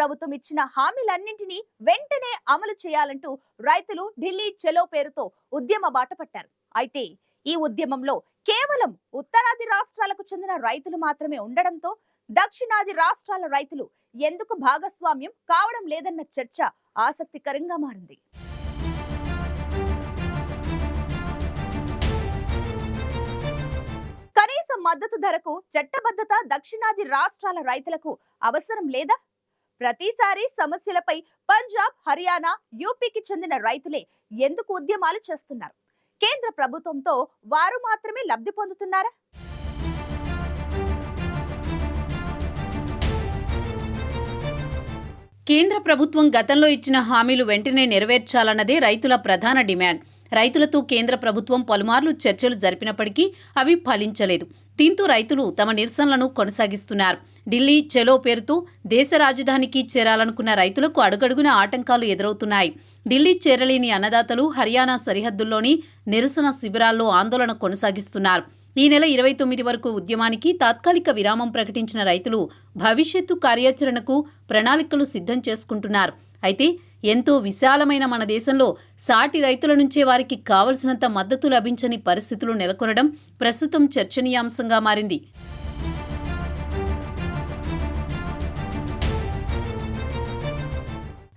ప్రభుత్వం ఇచ్చిన హామీలన్నింటినీ వెంటనే అమలు చేయాలంటూ రైతులు ఢిల్లీ చెలో పేరుతో ఉద్యమ బాట పట్టారు. అయితే ఈ ఉద్యమంలో కేవలం ఉత్తరాది రాష్ట్రాలకు చెందిన రైతులు మాత్రమే ఉండడంతో దక్షిణాది రాష్ట్రాల రైతులు ఎందుకు భాగస్వామ్యం కావడం లేదన్న చర్చ ఆసక్తికరంగా మారింది. కనీస మద్దతు ధరకు చట్టబద్ధత దక్షిణాది రాష్ట్రాల రైతులకు అవసరం లేదా? ప్రతిసారి సమస్యలపై పంజాబ్ హర్యానా యూపీకి చెందిన రైతులే ఎందుకు ఉద్యమాలు చేస్తున్నారు? కేంద్ర ప్రభుత్వంతో వారు మాత్రమే లబ్ధి పొందుతున్నారా? కేంద్ర ప్రభుత్వం గతంలో ఇచ్చిన హామీలు వెంటనే నెరవేర్చాలన్నదే రైతుల ప్రధాన డిమాండ్. రైతులతో కేంద్ర ప్రభుత్వం పలుమార్లు చర్చలు జరిపినప్పటికీ అవి ఫలించలేదు. దీంతో రైతులు తమ నిరసనలను కొనసాగిస్తున్నారు. ఢిల్లీ చెలో పేరుతో దేశ రాజధానికి చేరాలనుకున్న రైతులకు అడుగడుగున ఆటంకాలు ఎదురవుతున్నాయి. ఢిల్లీ చేరలేని అన్నదాతలు హర్యానా సరిహద్దుల్లోని నిరసన శిబిరాల్లో ఆందోళన కొనసాగిస్తున్నారు. ఈ నెల ఇరవై తొమ్మిది వరకు ఉద్యమానికి తాత్కాలిక విరామం ప్రకటించిన రైతులు భవిష్యత్తు కార్యాచరణకు ప్రణాళికలు సిద్ధం చేసుకుంటున్నారు. అయితే ఎంతో విశాలమైన మన దేశంలో సాటి రైతుల నుంచే వారికి కావలసినంత మద్దతు లభించని పరిస్థితులు నెలకొనడం ప్రస్తుతం చర్చనీయాంశంగా మారింది.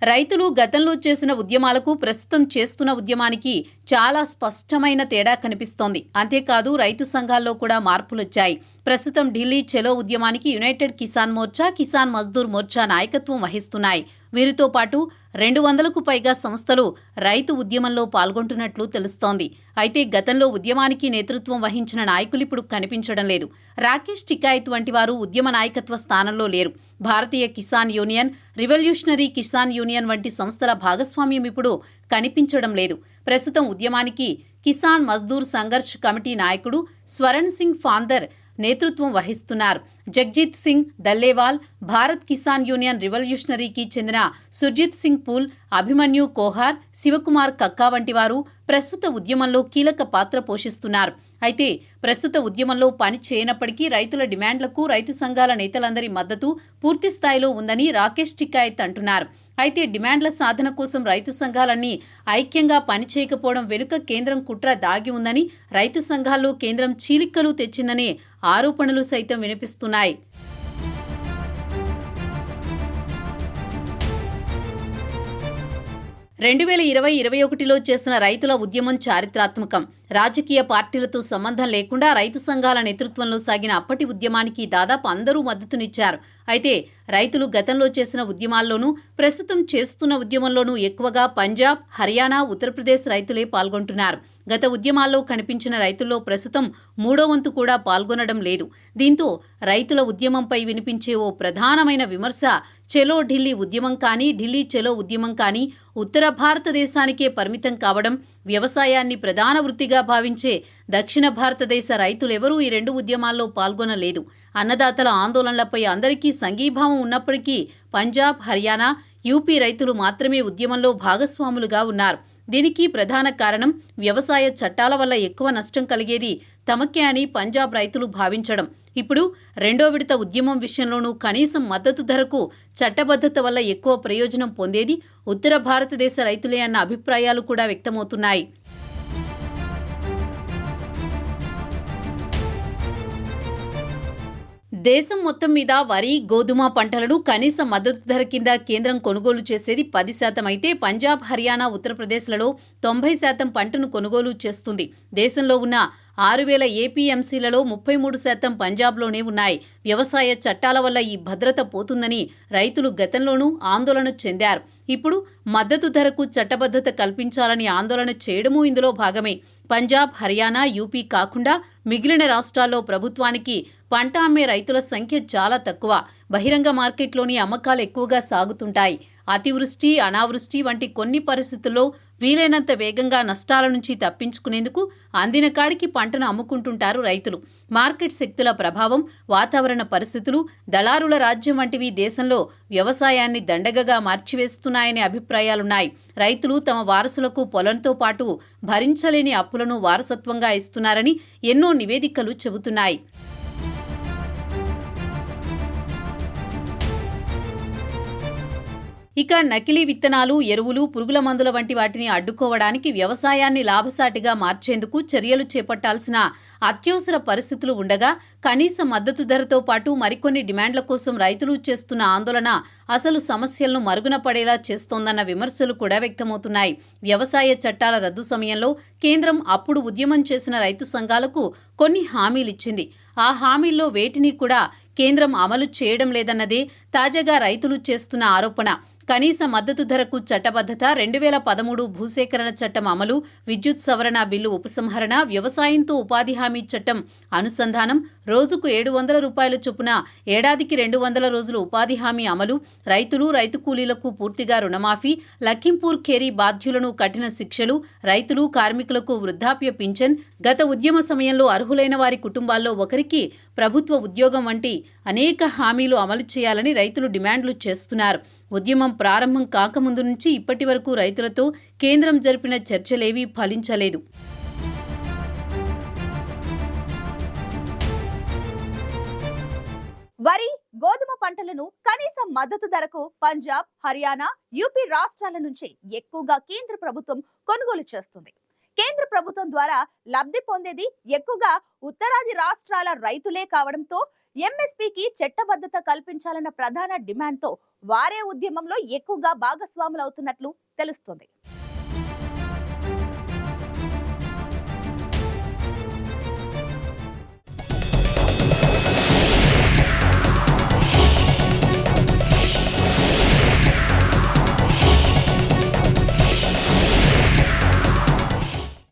రైతులు గతంలో చేసిన ఉద్యమాలకు ప్రస్తుతం చేస్తున్న ఉద్యమానికి చాలా స్పష్టమైన తేడా కనిపిస్తోంది. అంతేకాదు రైతు సంఘాల్లో కూడా మార్పులొచ్చాయి. ప్రస్తుతం ఢిల్లీ చెలో ఉద్యమానికి యునైటెడ్ కిసాన్ మోర్చా కిసాన్ మజ్దూర్ మోర్చా నాయకత్వం వహిస్తున్నాయి. వీరితో పాటు రెండు వందలకు పైగా సంస్థలు రైతు ఉద్యమంలో పాల్గొంటున్నట్లు తెలుస్తోంది. అయితే గతంలో ఉద్యమానికి నేతృత్వం వహించిన నాయకులు ఇప్పుడు కనిపించడం లేదు. రాకేష్ టికాయత్ వంటి వారు ఉద్యమ నాయకత్వ స్థానంలో లేరు. Bharatiya Kisan union revolutionary Kisan union వంటి సంస్థల భాగస్వామ్యం ఇప్పుడు కనిపించడం లేదు. ప్రస్తుతం ఉద్యమానికి కిసాన్ మజ్దూర్ సంఘర్ష్ కమిటీ నాయకుడు స్వరణ్ సింగ్ ఫాందర్ నేతృత్వం వహిస్తున్నారు. జగ్జిత్ సింగ్ దల్లేవాల్ భారత్ కిసాన్ యూనియన్ రివల్యూషనరీకి చెందిన సుర్జిత్ సింగ్ పూల్ అభిమన్యు కోహార్ శివకుమార్ కక్కా వంటి వారు ప్రస్తుత ఉద్యమంలో కీలక పాత్ర పోషిస్తున్నారు. అయితే ప్రస్తుత ఉద్యమంలో పని చేయనప్పటికీ రైతుల డిమాండ్లకు రైతు సంఘాల నేతలందరి మద్దతు పూర్తి స్థాయిలో ఉందని రాకేష్ టికాయత్ అంటున్నారు. అయితే డిమాండ్ల సాధన కోసం రైతు సంఘాలన్నీ ఐక్యంగా పనిచేయకపోవడం వెనుక కేంద్రం కుట్ర దాగి ఉందని రైతు సంఘాల్లో కేంద్రం చీలికలు తెచ్చిందనే ఆరోపణలు సైతం వినిపిస్తున్నాయి. రెండు వేల ఇరవై ఇరవై ఒకటిలో చేసిన రైతుల ఉద్యమం చారిత్రాత్మకం. రాజకీయ పార్టీలతో సంబంధం లేకుండా రైతు సంఘాల నేతృత్వంలో సాగిన అప్పటి ఉద్యమానికి దాదాపు అందరూ మద్దతునిచ్చారు. అయితే రైతులు గతంలో చేసిన ఉద్యమాల్లోనూ ప్రస్తుతం చేస్తున్న ఉద్యమంలోనూ ఎక్కువగా పంజాబ్ హర్యానా ఉత్తరప్రదేశ్ రైతులే పాల్గొంటున్నారు. గత ఉద్యమాల్లో కనిపించిన రైతుల్లో ప్రస్తుతం మూడో వంతు కూడా పాల్గొనడం లేదు. దీంతో రైతుల ఉద్యమంపై వినిపించే ఓ ప్రధానమైన విమర్శ చెలో ఢిల్లీ ఉద్యమం కానీ ఢిల్లీ చెలో ఉద్యమం కానీ ఉత్తర భారతదేశానికే పరిమితం కావడం వ్యవసాయాన్ని ప్రధాన వృత్తిగా భావించే దక్షిణ భారతదేశ రైతులెవరూ ఈ రెండు ఉద్యమాల్లో పాల్గొనలేదు. అన్నదాతల ఆందోళనలపై అందరికీ సంఘీభావం ఉన్నప్పటికీ పంజాబ్ హర్యానా యూపీ రైతులు మాత్రమే ఉద్యమంలో భాగస్వాములుగా ఉన్నారు. దీనికి ప్రధాన కారణం వ్యవసాయ చట్టాల వల్ల ఎక్కువ నష్టం కలిగేది తమకే అని పంజాబ్ రైతులు భావించడం. ఇప్పుడు రెండో విడత ఉద్యమం విషయంలోనూ కనీసం మద్దతు ధరకు చట్టబద్ధత వల్ల ఎక్కువ ప్రయోజనం పొందేది ఉత్తర భారతదేశ రైతులే అన్న అభిప్రాయాలు కూడా వ్యక్తమవుతున్నాయి. దేశం మొత్తం మీద వరి గోధుమ పంటలను కనీస మద్దతు ధర కింద కేంద్రం కొనుగోలు చేసేది పది శాతం అయితే పంజాబ్ హర్యానా ఉత్తరప్రదేశ్లలో తొంభై శాతం పంటను కొనుగోలు చేస్తుంది. దేశంలో ఉన్న ఆరు వేల ఏపీఎంసీలలో ముప్పై మూడు శాతం పంజాబ్లోనే ఉన్నాయి. వ్యవసాయ చట్టాల వల్ల ఈ భద్రత పోతుందని రైతులు గతంలోనూ ఆందోళన చెందారు. ఇప్పుడు మద్దతు ధరకు చట్టబద్ధత కల్పించాలని ఆందోళన చేయడమూ ఇందులో భాగమే. పంజాబ్ హర్యానా యూపీ కాకుండా మిగిలిన రాష్ట్రాల్లో ప్రభుత్వానికి పంట అమ్మే రైతుల సంఖ్య చాలా తక్కువ. బహిరంగ మార్కెట్లోని అమ్మకాలు ఎక్కువగా సాగుతుంటాయి. అతివృష్టి అనావృష్టి వంటి కొన్ని పరిస్థితుల్లో వీలైనంత వేగంగా నష్టాల నుంచి తప్పించుకునేందుకు అందిన కాడికి పంటను అమ్ముకుంటుంటారు రైతులు. మార్కెట్ శక్తుల ప్రభావం వాతావరణ పరిస్థితులు దళారుల రాజ్యం వంటివి దేశంలో వ్యవసాయాన్ని దండగగా మార్చివేస్తున్నాయనే అభిప్రాయాలున్నాయి. రైతులు తమ వారసులకు పొలంతో పాటు భరించలేని అప్పులను వారసత్వంగా ఇస్తున్నారని ఎన్నో నివేదికలు చెబుతున్నాయి. ఇక నకిలీ విత్తనాలు ఎరువులు పురుగుల మందుల వంటి వాటిని అడ్డుకోవడానికి వ్యవసాయాన్ని లాభసాటిగా మార్చేందుకు చర్యలు చేపట్టాల్సిన అత్యవసర పరిస్థితులు ఉండగా కనీస మద్దతు ధరతో పాటు మరికొన్ని డిమాండ్ల కోసం రైతులు చేస్తున్న ఆందోళన అసలు సమస్యలను మరుగున పడేలా చేస్తోందన్న విమర్శలు కూడా వ్యక్తమవుతున్నాయి. వ్యవసాయ చట్టాల రద్దు సమయంలో కేంద్రం అప్పుడు ఉద్యమం చేసిన రైతు సంఘాలకు కొన్ని హామీలిచ్చింది. ఆ హామీల్లో వేటిని కూడా కేంద్రం అమలు చేయడం లేదన్నదే తాజాగా రైతులు చేస్తున్న ఆరోపణ. కనీస మద్దతు ధరకు చట్టబద్ధత రెండు వేల పదమూడు భూసేకరణ చట్టం అమలు విద్యుత్ సవరణ బిల్లు ఉపసంహరణ వ్యవసాయంతో ఉపాధి హామీ చట్టం అనుసంధానం రోజుకు ఏడు వందల రూపాయల చొప్పున ఏడాదికి రెండు వందల రోజులు ఉపాధి హామీ అమలు రైతులు రైతు కూలీలకు పూర్తిగా రుణమాఫీ లఖింపూర్ ఖేరీ బాధ్యులను కఠిన శిక్షలు రైతులు కార్మికులకు వృద్ధాప్య పింఛన్ గత ఉద్యమ సమయంలో అర్హులైన వారి కుటుంబాల్లో ఒకరికి ప్రభుత్వ ఉద్యోగం వంటి అనేక హామీలు అమలు చేయాలని రైతులు డిమాండ్లు చేస్తున్నారు. ఉద్యమం ప్రారంభం కాకముందు నుంచి ఇప్పటి వరకు రైతులతో కేంద్రం జరిపిన చర్చలేవీ ఫలించలేదు. వరి గోధుమ పంటలను కనీస మద్దతు ధరకు పంజాబ్ హర్యానా యూపీ రాష్ట్రాల నుంచి ఎక్కువగా కేంద్ర ప్రభుత్వం కొనుగోలు చేస్తుంది. కేంద్ర ప్రభుత్వం ద్వారా లబ్ధి పొందేది ఎక్కువగా ఉత్తరాది రాష్ట్రాల రైతులే కావడంతో ఎంఎస్పీకి చట్టబద్ధత కల్పించాలన్న ప్రధాన డిమాండ్తో వారే ఉద్యమంలో ఎక్కువగా భాగస్వాములవుతున్నట్లు తెలుస్తోంది.